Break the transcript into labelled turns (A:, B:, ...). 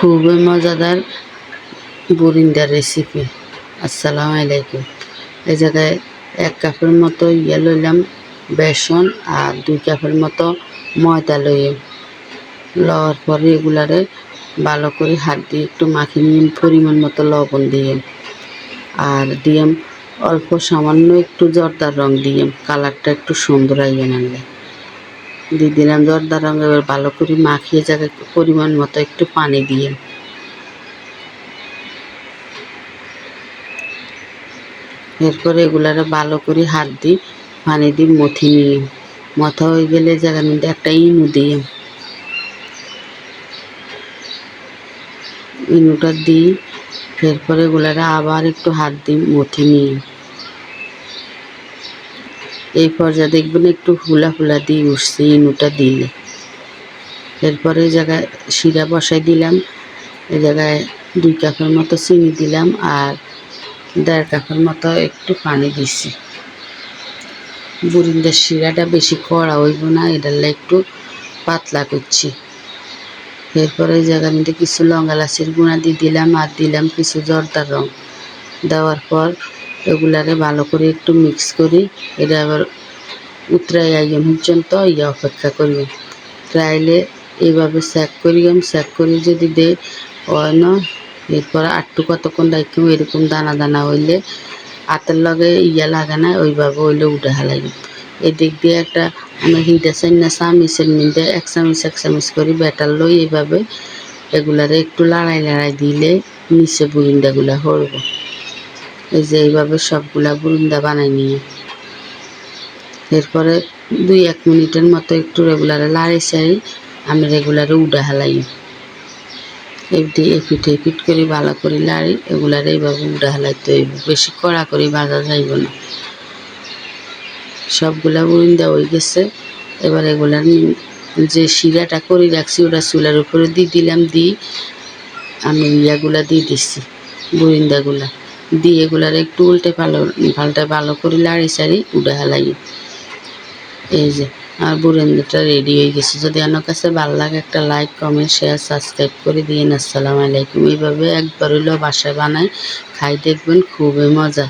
A: খুবই মজাদার বুরিন্দার রেসিপি আসসালামু আলাইকুম। এই জায়গায় এক কাপের মতো ইয়ে লইলাম, বেসন আর দুই কাপের মতো ময়দা লইম লওয়ার পরে এগুলারে ভালো করে হাত দিয়ে একটু মাখিয়ে নিয়ে পরিমাণ মতো লবণ দিয়ে। আর দিয়াম অল্প সামান্য একটু জর্দার রং দিয়াম কালারটা একটু সুন্দর আইয়ে আনলে দিয়ে দিলাম জর্দার রং এবার ভালো করে মাখিয়ে জায়গায় পরিমাণ মতো, একটু পানি দিয়ে। এরপরে এগুলারে ভালো করে হাত দিই পানি দিয়ে মথি নিয়ে মথা হয়ে গেলে জায়গার মধ্যে একটা ইনু দিয়ে। ইনুটা দিই এরপরে এগুলারে আবার একটু হাত দিই মথি নিয়ে এই পর্যায়ে দেখবেন একটু ফুলা ফুলা দিয়ে উঠছে, ইনুটা দিলে। এরপরে এই জায়গায় শিরা বসাই দিলাম, এই জায়গায় দুই কাপের মতো চিনি দিলাম আর দেড় কাপের মতো একটু পানি দিছি। বুরিন্দার শিরাটা বেশি কড়া হইব না এটা একটু পাতলা করছি। এরপরে এই জায়গার মধ্যে কিছু লঙ্কা লাচির গুঁড়া দিয়ে দিলাম আর দিলাম কিছু জর্দার রং। দেওয়ার পর এগুলারে ভালো করে একটু মিক্স করি। এটা আবার উতরাই আইন পর্যন্ত ইয়ে অপেক্ষা করি ট্রাইলে এইভাবে স্যাক করিম স্যাক করে যদি দে হয় না, এরপর আটটু কতক্ষণ রাখি এরকম দানা দানা হইলে হাতের লগে ইয়া লাগে না, ওইভাবে হইলে উঠে হালাই এদিক দিয়ে একটা আমি হিটা চাই না চামিচের মধ্যে এক চামিচ এক চামিচ করে ব্যাটার লই এইভাবে এগুলারে একটু লড়াই লড়াই দিলে নিচে বুরিন্দাগুলা হরব এই যে এইভাবে সবগুলা বুরিন্দা বানাই নিয়ে। এরপরে দুই এক মিনিটের মতো একটু রেগুলারে লাড়ি চাড়ি আমি রেগুলারে উডা হালাই। এফটি এপিট এপিট করে, ভালো করে লাড়ি এগুলার এইভাবে উডা হালাইতে হইব বেশি কড়া করে ভাজা যাইব না। সবগুলা উইন্দা হয়ে গেছে। এবার এগুলার যে শিরাটা করে রাখছি, ওটা চুলার উপরে দিয়ে দিলাম দিই আমি ইয়াগুলা দিয়ে দিচ্ছি বুরিন্দাগুলা। দিয়ে এগুলার একটু উল্টে ভালো ভালটা ভালো করে লাড়ি সারি উড়ে হালাই। এই যে, আর বুরেন্দ্রটা রেডি হয়ে গেছে। যদি আমার কাছে ভালো লাগে একটা লাইক কমেন্ট শেয়ার সাবস্ক্রাইব করে দিন আসসালামু আলাইকুম। এইভাবে একবার হইলেও বাসায় বানায় খাই, দেখবেন খুবই মজা।